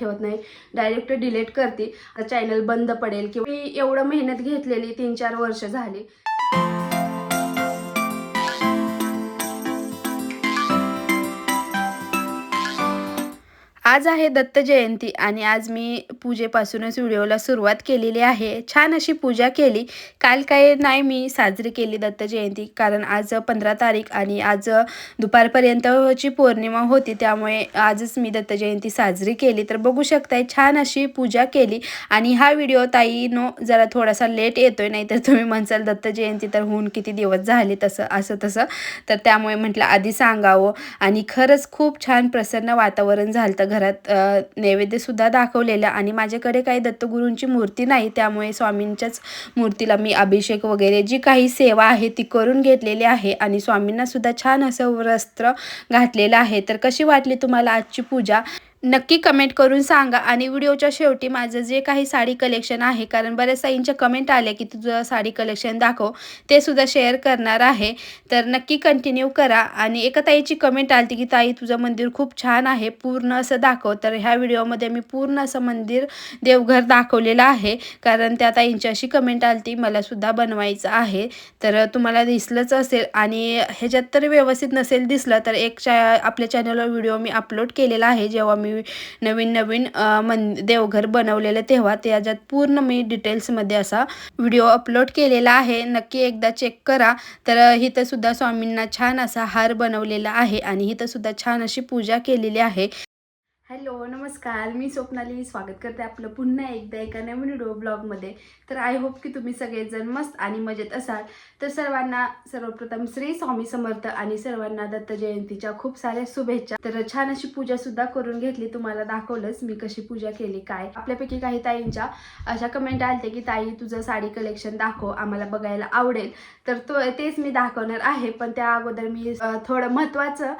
ठेवत नाही. Direct delete करते चॅनल बंद पडेल किंवा एवढं मेहनत घेतलेली तीन चार वर्ष झाली. आज आहे दत्त जयंती आणि आज मी पूजेपासूनच व्हिडिओला सुरुवात केलेली आहे. छान अशी पूजा केली. काल काय नाही मी साजरी केली दत्त जयंती कारण आज पंधरा तारीख आणि आज दुपारपर्यंतची पौर्णिमा होती त्यामुळे आजच मी दत्त जयंती साजरी केली. तर बघू शकताय छान अशी पूजा केली आणि हा व्हिडिओ ताई नो जरा थोडासा लेट येतोय नाहीतर तुम्ही म्हणसाल दत्त जयंती तर होऊन किती दिवस झाले तसं असं तसं. तर त्यामुळे म्हटलं आधी सांगावं आणि खरंच खूप छान प्रसन्न वातावरण झालं तर घरात नैवेद्यसुद्धा दाखवलेलं आणि माझ्याकडे काही दत्तगुरूंची मूर्ती नाही त्यामुळे स्वामींच्याच मूर्तीला मी अभिषेक वगैरे जी काही सेवा आहे ती करून घेतलेली आहे आणि स्वामींना सुद्धा छान असं वस्त्र घातलेलं आहे. तर कशी वाटली तुम्हाला आजची पूजा? नक्की कमेंट करून सांगा. आणि व्हिडिओच्या शेवटी माझं जे काही साडी कलेक्शन आहे कारण बऱ्याच ताईंच्या कमेंट आल्या की तुझं साडी कलेक्शन दाखव ते सुद्धा शेअर करणार आहे. तर नक्की कंटिन्यू करा. आणि एका ताईची कमेंट आली की ताई तुझं मंदिर खूप छान आहे पूर्ण असं दाखव. तर ह्या व्हिडिओमध्ये मी पूर्ण असं मंदिर देवघर दाखवलेलं आहे. कारण त्या ताईंची अशी कमेंट आली ती मला सुद्धा बनवायचं आहे. तर तुम्हाला दिसलंच असेल. आणि ह्याच्यात तर व्यवस्थित नसेल दिसलं तर एक चा आपल्या चॅनलवर व्हिडिओ मी अपलोड केलेला आहे जेव्हा मी नवीन नवीन अ, मन देवघर बनवलेलं तेव्हा त्याच्यात पूर्ण मी डिटेल्समध्ये असा व्हिडिओ अपलोड केलेला आहे. नक्की एकदा चेक करा. तर इथंसुद्धा स्वामींना छान असा हार बनवलेला आहे आणि इथं सुद्धा छान अशी पूजा केलेली आहे. हॅलो नमस्कार. मी स्वप्नाली. स्वागत करते आपलं पुन्हा एकदा एका नवीन व्हिडिओ ब्लॉगमध्ये. तर आय होप की तुम्ही सगळेजण मस्त आणि मजेत असाल. तर सर्वांना सर्वप्रथम श्री स्वामी समर्थ आणि सर्वांना दत्त जयंतीच्या खूप साऱ्या शुभेच्छा. तर छान अशी पूजा सुद्धा करून घेतली. तुम्हाला दाखवलंच मी कशी पूजा केली काय. आपल्यापैकी काही ताईंच्या अशा कमेंट आलते की ताई तुझं साडी कलेक्शन दाखव. आम्हाला बघायला आवडेल. तर तो तेच मी दाखवणार आहे. पण त्या अगोदर मी थोडं महत्त्वाचं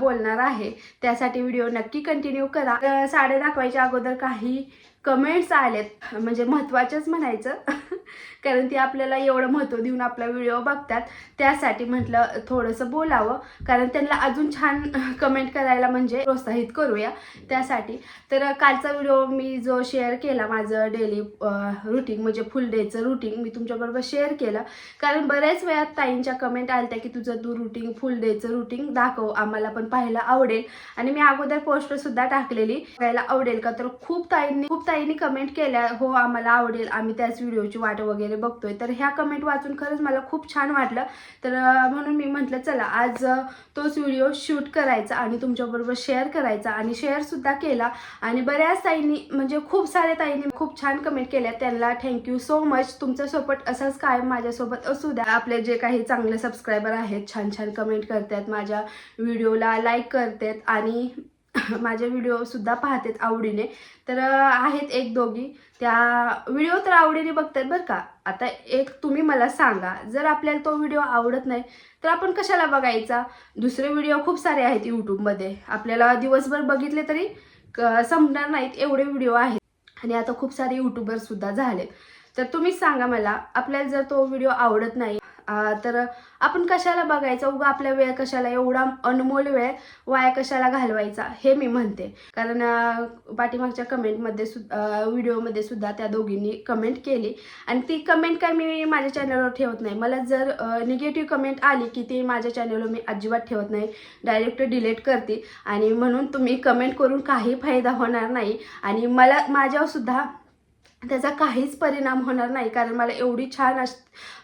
बोलणार आहे. त्यासाठी व्हिडिओ नक्की कंटिन्यू करा. साड्या दाखवायच्या अगोदर काही कमेंट्स आलेत. म्हणजे महत्त्वाच्याच म्हणायचं. कारण ती आपल्याला एवढं महत्त्व देऊन आपला व्हिडिओ बघतात. त्यासाठी म्हटलं थोडंसं बोलावं. कारण त्यांना अजून छान कमेंट करायला म्हणजे प्रोत्साहित करूया. त्यासाठी. तर कालचा व्हिडिओ मी जो शेअर केला माझं डेली रुटीन म्हणजे फुल डेचं रुटीन मी तुमच्याबरोबर शेअर केलं. कारण बऱ्याच वेळात ताईंच्या कमेंट आल्या की तुझं तू रुटीन फुल डेचं रुटीन दाखव. आम्हाला पण पाहायला आवडेल. आणि मी अगोदर पोस्टरसुद्धा टाकलेली. बघायला आवडेल का? तर खूप ताईंनी खूप ताईंनी कमेंट केल्या हो आम्हाला आवडेल. आम्ही त्याच व्हिडिओची वाट वगैरे बघतोय. तर ह्या कमेंट वाचून खरंच मला खूप छान वाटलं. तर म्हणून मी म्हटलं चला आज तोच व्हिडिओ शूट करायचा आणि तुमच्याबरोबर शेअर करायचा. आणि शेअरसुद्धा केला. आणि बऱ्याच ताईंनी म्हणजे खूप साऱ्या ताईंनी खूप छान कमेंट केल्या. त्यांना थँक्यू सो मच तुमचा सपोर्ट असाच कायम माझ्यासोबत असू द्या. आपले जे काही चांगले सबस्क्रायबर आहेत छान छान कमेंट करतात. माझ्या व्हिडिओला लाईक करतात. आणि माझे व्हिडिओसुद्धा पाहतात आवडीने. तर आहेत एक दोघी. त्या व्हिडिओ तर आवडीने बघतात बरं का. आता एक तुम्ही मला सांगा जर आपल्याला तो व्हिडिओ आवडत नाही तर आपण कशाला बघायचा? दुसरे व्हिडिओ खूप सारे आहेत यूट्यूबमध्ये आपल्याला दिवसभर बघितले तरी क- संपणार नाहीत एवढे व्हिडिओ आहेत. आणि आता खूप सारे यूट्यूबरसुद्धा झालेत. तर तुम्हीच सांगा मला आपल्याला जर तो व्हिडिओ आवडत नाही तर आपण कशाला बघायचं? उगा आपला वेळ कशाला? एवढा अनमोल वेळ वाया कशाला घालवायचा? हे मी म्हणते. कारण पाठीमागच्या कमेंटमध्ये सुद्धा व्हिडिओमध्ये सुद्धा त्या दोघींनी कमेंट केली. आणि ती कमेंट काय मी माझ्या चॅनलवर ठेवत नाही. मला जर निगेटिव्ह कमेंट आली की ती माझ्या चॅनलवर मी अजिबात ठेवत नाही. डायरेक्ट डिलीट करते. आणि म्हणून तुम्ही कमेंट करून काही फायदा होणार नाही. आणि मला माझ्यावर सुद्धा त्याचा काहीच परिणाम होणार नाही. कारण मला एवढी छान अश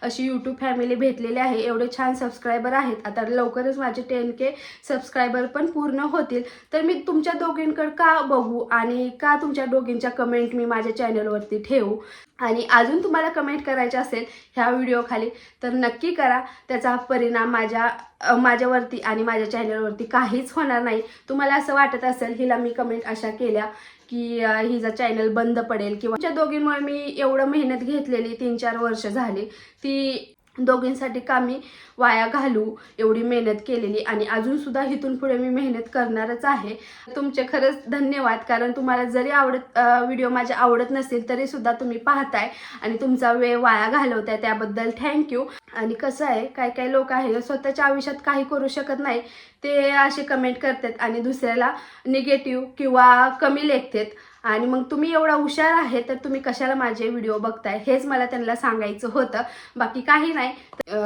अशी यूट्यूब फॅमिली भेटलेली आहे. एवढे छान सबस्क्रायबर आहेत. आता लवकरच माझे टेन के सबस्क्रायबर पण पूर्ण होतील. तर मी तुमच्या दोघींकडं का बघू? आणि का तुमच्या दोघींच्या कमेंट मी माझ्या चॅनलवरती ठेवू? आणि अजून तुम्हाला कमेंट करायचे असेल ह्या व्हिडिओखाली तर नक्की करा. त्याचा परिणाम माझ्या माझ्यावरती आणि माझ्या चॅनलवरती काहीच होणार नाही. तुम्हाला असं वाटत असेल हिला मी कमेंट अशा केल्या. की हिचा चॅनल बंद पडेल किंवा त्या दोघींमुळे मी एवढं मेहनत घेतलेली तीन चार वर्ष झाली ती दोघींसाठी का मी वाया घालू एवढी मेहनत केलेली आणि अजून सुद्धा इथून पुढे मी मेहनत करणारच आहे. तुमचे खरंच धन्यवाद कारण तुम्हाला जरी आवडत व्हिडिओ माझे आवडत नसेल तरी सुद्धा तुम्ही पाहताय आणि तुमचा वेळ वाया घालवताय त्याबद्दल थँक्यू आणि कसं आहे काय काय लोक आहे स्वतःच्या आयुष्यात काही करू शकत नाही ते असे कमेंट करतात आणि दुसऱ्याला निगेटिव्ह किंवा कमी लेखतात. आणि मग तुम्ही एवढा हुशार आहे तर तुम्ही कशाला माझे व्हिडिओ बघताय? हेच मला त्यांना सांगायचं होतं. बाकी काही नाही.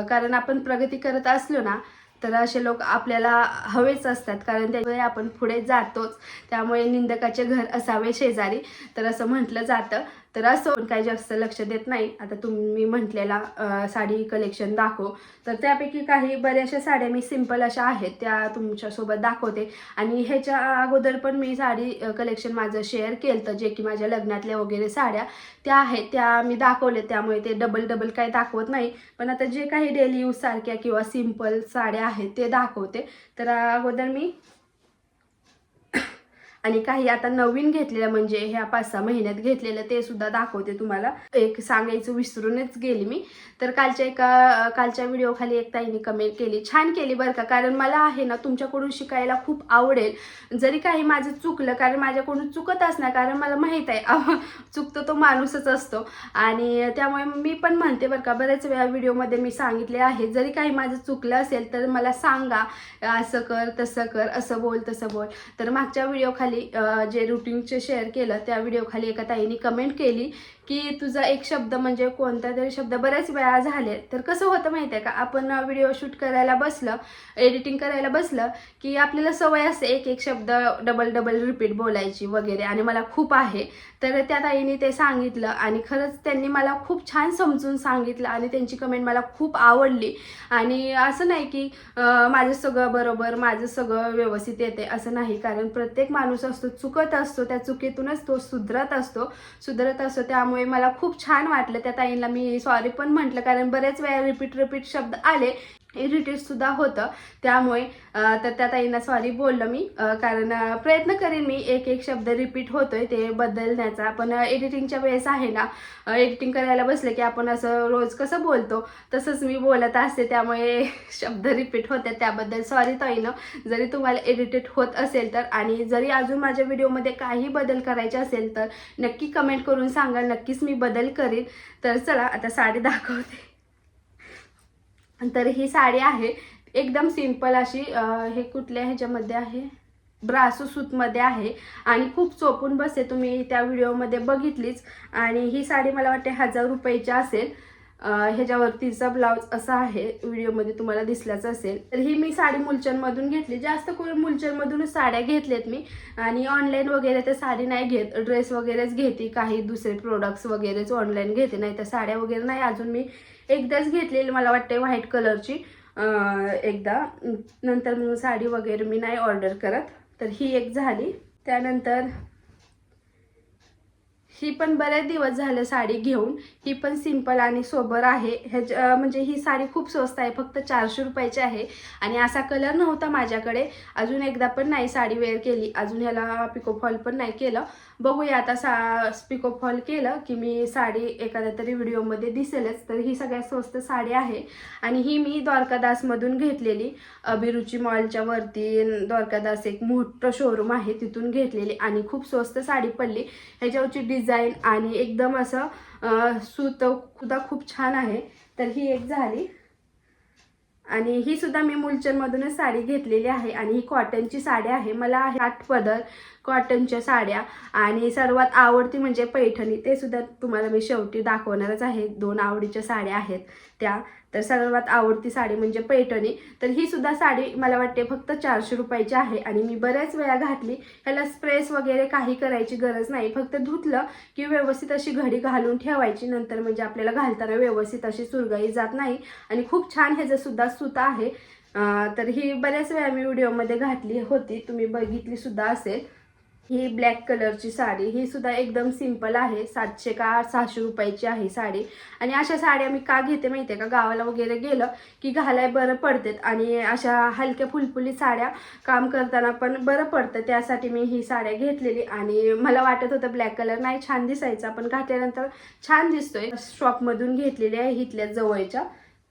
कारण आपण प्रगती करत असलो ना तर असे लोक आपल्याला हवेच असतात. कारण त्यामुळे आपण पुढे जातोच. त्यामुळे निंदकाचे घर असावे शेजारी. तर असं म्हटलं जातं. तर असं पण काही जास्त लक्ष देत नाही. आता तुम्ही म्हटलेला साडी कलेक्शन दाखव. तर त्यापैकी काही बऱ्याचशा साड्या मी सिंपल अशा आहेत त्या तुमच्यासोबत दाखवते. आणि ह्याच्या अगोदर पण मी साडी कलेक्शन माझं शेअर केलं तर जे की माझ्या लग्नातल्या वगैरे साड्या त्या आहेत त्या मी दाखवले त्यामुळे ते डबल डबल काही दाखवत नाही. पण आता जे काही डेली यूजसारख्या किंवा सिंपल साड्या आहेत ते दाखवते. तर अगोदर मी आणि काही आता नवीन घेतलेलं म्हणजे ह्या पाच सहा महिन्यात घेतलेलं ते सुद्धा दाखवते तुम्हाला. एक सांगायचं विसरूनच गेली मी. तर कालच्या एका कालच्या व्हिडिओ खाली एक ताईने कमेंट केली. छान केली बरं का कारण मला आहे ना तुमच्याकडून शिकायला खूप आवडेल. जरी काही माझं चुकलं कारण माझ्याकडून चुकत असणार कारण मला माहीत आहे चुकतो तो माणूसच असतो. आणि त्यामुळे मी पण म्हणते बरं का बऱ्याच वेळा व्हिडिओमध्ये मी सांगितले आहे जरी काही माझं चुकलं असेल तर मला सांगा असं कर तसं कर असं बोल तसं बोल. तर मागच्या व्हिडिओ खाली अं, जे रुटीनचे शेअर केलं त्या व्हिडिओ खाली एका ताईने कमेंट केली की तुझा एक शब्द म्हणजे कोणता तरी शब्द बऱ्याच वेळा झाले. तर कसं होतं माहिती आहे का? आपण व्हिडिओ शूट करायला बसलं एडिटिंग करायला बसलं की आपल्याला सवय असते एक एक शब्द डबल डबल रिपीट बोलायची वगैरे. आणि मला खूप आहे. तर त्या ताईने ते सांगितलं आणि खरंच त्यांनी मला खूप छान समजून सांगितलं आणि त्यांची कमेंट मला खूप आवडली. आणि असं नाही की माझं सगळं बरोबर माझं सगळं व्यवस्थित येते असं नाही. कारण प्रत्येक माणूस असतो चुकत असतो त्या चुकीतूनच तो सुधरत असतो. सुधरत असतो त्यामुळे मला खूप छान वाटलं त्या ताईंना मी सॉरी पण म्हटलं. कारण बरेच वेळा रिपीट रिपीट शब्द आले इरिटेट सुद्धा होतं. त्यामुळे तर त्या ताईंना सॉरी बोललं मी. कारण प्रयत्न करेन मी एक एक शब्द रिपीट होतोय ते बदलण्याचा. पण एडिटिंगच्या वेळेस आहे ना एडिटिंग करायला बसले की आपण असं रोज कसं बोलतो तसंच मी बोलत असते. त्यामुळे शब्द रिपीट होते त्याबद्दल सॉरी ताईनं. जरी तुम्हाला एडिटेड होत असेल तर आणि जरी अजून माझ्या व्हिडिओमध्ये काही बदल करायचे असेल तर नक्की कमेंट करून सांगा. नक्कीच मी बदल करीन. तर चला आता साडी दाखवते. तर ही साडी आहे. एकदम सिंपल अशी हे कुठल्या ह्याच्यामध्ये आहे? ब्रासो सूतमध्ये आहे. आणि खूप चोपून बसे तुम्ही त्या व्हिडिओमध्ये बघितलीच. आणि ही साडी मला वाटते हजार रुपयाची असेल. ह्याच्यावरतीचा ब्लाऊज असा आहे. व्हिडिओमध्ये तुम्हाला दिसलाच असेल. तर ही मी साडी मुलचंदमधून घेतली. जास्त करून मुलचंदमधूनच साड्या घेतल्यात मी. आणि ऑनलाईन वगैरे तर साडी नाही घेत. ड्रेस वगैरेच घेते. काही दुसरे प्रोडक्ट्स वगैरेच ऑनलाईन घेते. नाही तर साड्या वगैरे नाही. अजून मी एकदाच घेतलेली मला वाटते व्हाईट कलरची. एकदा. नंतर मग साडी वगैरे मी नाही ऑर्डर करत. तर ही एक झाली. त्यानंतर ही पण बरेच दिवस झाले साडी घेऊन. ही पण सिंपल आणि सोबर आहे. ह्याच्या म्हणजे ही साडी खूप स्वस्त आहे. फक्त चारशे रुपयाची आहे. आणि असा कलर नव्हता माझ्याकडे. अजून एकदा पण नाही साडी वेअर केली. अजून ह्याला पिकोफॉल पण नाही केलं. बघूया आता सा पिको फॉल केलं की मी साडी एखाद्या तरी व्हिडिओमध्ये दिसेलच तर ही सगळ्यात स्वस्त साडी आहे. आणि ही मी द्वारकादासमधून घेतलेली. अभिरुची मॉलच्या वरती द्वारकादास एक मोठं शोरूम आहे तिथून घेतलेली. आणि खूप स्वस्त साडी पडली. ह्याच्यावरची डिझाईन आणि एकदम असं सूत सुद्धा खूप छान आहे. तर ही एक झाली. आणि ही सुद्धा मी मुलचंदमधूनच साडी घेतलेली आहे आणि ही कॉटनची साडी आहे. मला आहे आठ पदर कॉटनच्या साड्या आणि सर्वात आवडती म्हणजे पैठणी. ते सुद्धा तुम्हाला मी शेवटी दाखवणारच आहे. दोन आवडीच्या साड्या आहेत त्या. तर सर्वात आवडती साडी म्हणजे पैठणी. तर ही सुद्धा साडी मला वाटते फक्त चारशे रुपयाची आहे आणि मी बऱ्याच वेळा घातली. ह्याला स्प्रेस वगैरे काही करायची गरज नाही. फक्त धुतलं की व्यवस्थित अशी घडी घालून ठेवायची. नंतर म्हणजे आपल्याला घालताना व्यवस्थित अशी सुरगाई जात नाही. आणि खूप छान ह्याचं सुद्धा सूत आहे. तर ही बऱ्याच वेळा मी व्हिडिओमध्ये घातली होती. तुम्ही बघितली सुद्धा असेल. ही ब्लॅक कलरची साडी. ही सुद्धा एकदम सिंपल आहे. सातशे का सहाशे रुपयाची आहे साडी. आणि अशा साड्या मी का घेते माहिती आहे का? गावाला वगैरे गेलं की घालाय बरं पडतात. आणि अशा हलक्या फुलफुली साड्या काम करताना पण बरं पडतं. त्यासाठी मी ही साड्या घेतलेली. आणि मला वाटत होतं ब्लॅक कलर नाही छान दिसायचा पण घातल्यानंतर छान दिसतोय. शॉपमधून घेतलेली आहे इथल्या जवळच्या.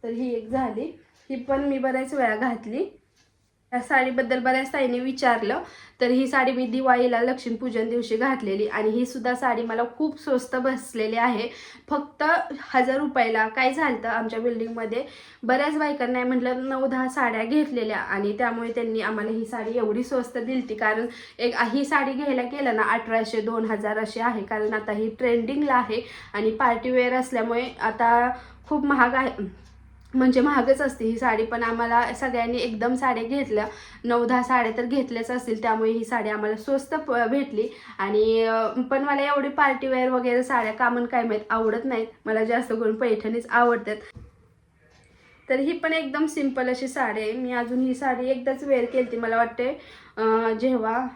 तर ही एक झाली. ही पण मी बऱ्याच वेळा घातली. या साडीबद्दल बऱ्याच ताईने विचारलं. तर ही साडी मी दिवाळीला लक्ष्मीपूजन दिवशी घातलेली आणि ही सुद्धा साडी मला खूप स्वस्त बसलेली आहे. फक्त हजार रुपयाला काय झालं तर आमच्या बिल्डिंगमध्ये? बऱ्याच बायकांना म्हटलं नऊ दहा साड्या घेतलेल्या आणि त्यामुळे त्यांनी आम्हाला ही साडी एवढी स्वस्त दिलती. कारण एक ही साडी घ्यायला गेलं ना अठराशे दोन हजार अशी आहे. कारण आता ही ट्रेंडिंगला आहे आणि पार्टीवेअर असल्यामुळे आता खूप महाग आहे. म्हणजे महागच असते ही साडी पण आम्हाला सगळ्यांनी एकदम साड्या घेतल्या. नऊ दहा साड्या तर घेतल्याच असतील त्यामुळे ही साडी आम्हाला स्वस्त प- भेटली. आणि पण मला एवढी पार्टीवेअर वगैरे साड्या कामन काय माहीत आवडत नाहीत. मला जास्त करून पैठणीच आवडतात. तर ही पण एकदम सिंपल अशी साडी आहे. मी अजून ही साडी एकदाच वेअर केली मला वाटते जेव्हा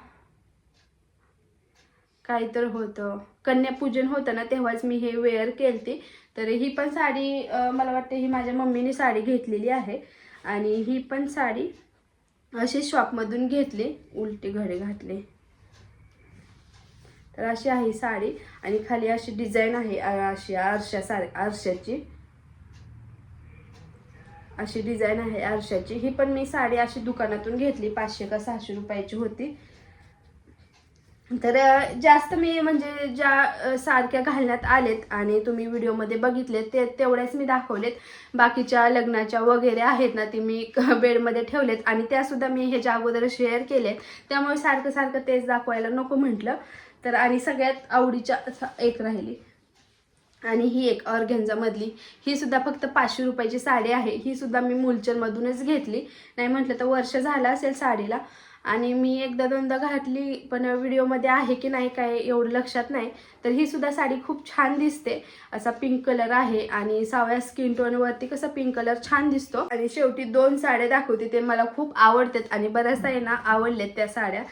काय तर होतं. कन्यापूजन होतं ना तेव्हाच मी हे वेअर केलती. तर ही पण साडी मला वाटते ही माझ्या मम्मीने साडी घेतलेली आहे. आणि ही पण साडी अशी शॉपमधून घेतली उलटी घडे घातले. तर अशी आहे साडी. आणि खाली अशी डिझाईन आहे अशी आरशा साडी आरशाची. अशी डिझाईन आहे आरशाची. ही पण मी साडी अशी दुकानातून घेतली पाचशे का सहाशे रुपयाची होती. तर जास्त मी म्हणजे ज्या सारख्या घालण्यात आलेत आणि तुम्ही व्हिडिओमध्ये बघितले ते तेवढ्याच मी दाखवलेत. बाकीच्या लग्नाच्या वगैरे आहेत ना ती मी बेडमध्ये ठेवलेत आणि त्यासुद्धा मी ह्याच्या अगोदर शेअर केलेत त्यामुळे सारखं सारखं तेच दाखवायला नको म्हटलं. तर आणि सगळ्यात आवडीच्या एक राहिली. आणि ही एक ऑर्गॅन्झामधली ही सुद्धा फक्त पाचशे रुपयाची साडी आहे. ही सुद्धा मी मुलचंदमधूनच घेतली. नाही म्हटलं तर वर्ष झालं असेल साडीला. आणि मी एकदा दोनदा घातली पण व्हिडिओमध्ये आहे की नाही काय एवढं लक्षात नाही. तर ही सुद्धा साडी खूप छान दिसते. असा पिंक कलर आहे आणि सावळ्या स्किन टोनवरती कसा पिंक कलर छान दिसतो. आणि शेवटी दोन साड्या दाखवते ते मला खूप आवडतात आणि बऱ्याचदा आहे ना आवडल्यात त्या साड्या.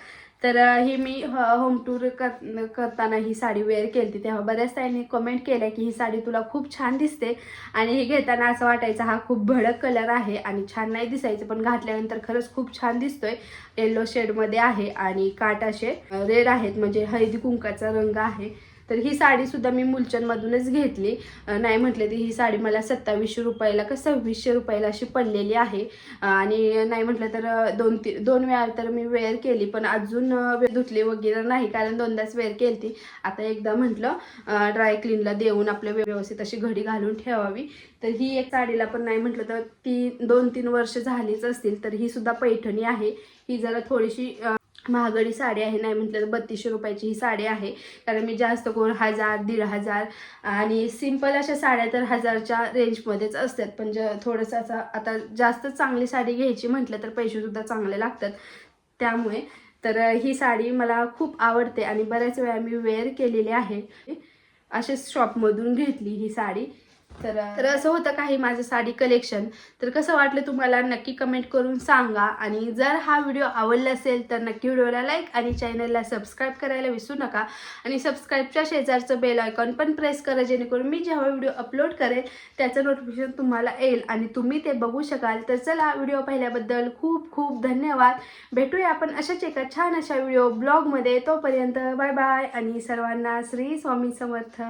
तर ही मी होम टूर कर करताना ही साडी वेअर केली तेव्हा बऱ्याच ताईंनी कमेंट केल्या की ही साडी तुला खूप छान दिसते आणि हे घेताना असं वाटायचं हा खूप भडक कलर आहे आणि छान नाही दिसायचं पण घातल्यानंतर खरंच खूप छान दिसतोय. येलो शेडमध्ये आहे आणि काट असे रेड आहेत म्हणजे हळदी कुंकाचा रंग आहे. तर ही साडी सुद्धा मी मुलचंदमधूनच घेतली. नाही म्हटलं तर ही साडी मला सत्तावीसशे रुपयाला का सव्वीसशे रुपयाला अशी पडलेली आहे. आणि नाही म्हटलं तर दोन ती दोन वेळा तर मी वेअर केली पण अजून धुतली वगैरे नाही कारण दोनदाच वेअर केली ती आता एकदा म्हटलं ड्राय क्लीनला देऊन आपल्या व्यवस्थित अशी घडी घालून ठेवावी. तर ही एक साडीला पण नाही म्हटलं तर ती दोन तीन वर्ष झालीच असतील तर ही सुद्धा पैठणी आहे. ही जरा थोडीशी महागडी साडी आहे. नाही म्हटलं तर बत्तीसशे रुपयाची ही साडी आहे. कारण मी जास्त करून हजार दीड हजार आणि सिंपल अशा साड्या तर हजारच्या रेंजमध्येच असतात. पण ज थोडंसं असं आता जास्त चांगली साडी घ्यायची म्हटलं तर पैसेसुद्धा चांगले लागतात. त्यामुळे तर ही साडी मला खूप आवडते आणि बऱ्याच वेळा मी वेअर केलेली आहे. असेच शॉपमधून घेतली ही साडी. तर असं होतं काही माझं साडी कलेक्शन तर कसं वाटलं तुम्हाला? नक्की कमेंट करून सांगा. आणि जर हा व्हिडिओ आवडला असेल तर नक्की व्हिडिओला लाईक आणि चॅनलला सबस्क्राईब करायला विसरू नका. आणि सबस्क्राईबच्या शेजारचं बेल आयकॉन पण प्रेस करा जेणेकरून मी जेव्हा व्हिडिओ अपलोड करेल त्याचं नोटिफिकेशन तुम्हाला येईल. आणि तुम्ही ते बघू शकाल. तर चला व्हिडिओ पाहिल्याबद्दल खूप खूप धन्यवाद. भेटूया आपण अशाच एका छान अशा व्हिडिओ ब्लॉगमध्ये तोपर्यंत बाय बाय आणि सर्वांना श्री स्वामी समर्थ.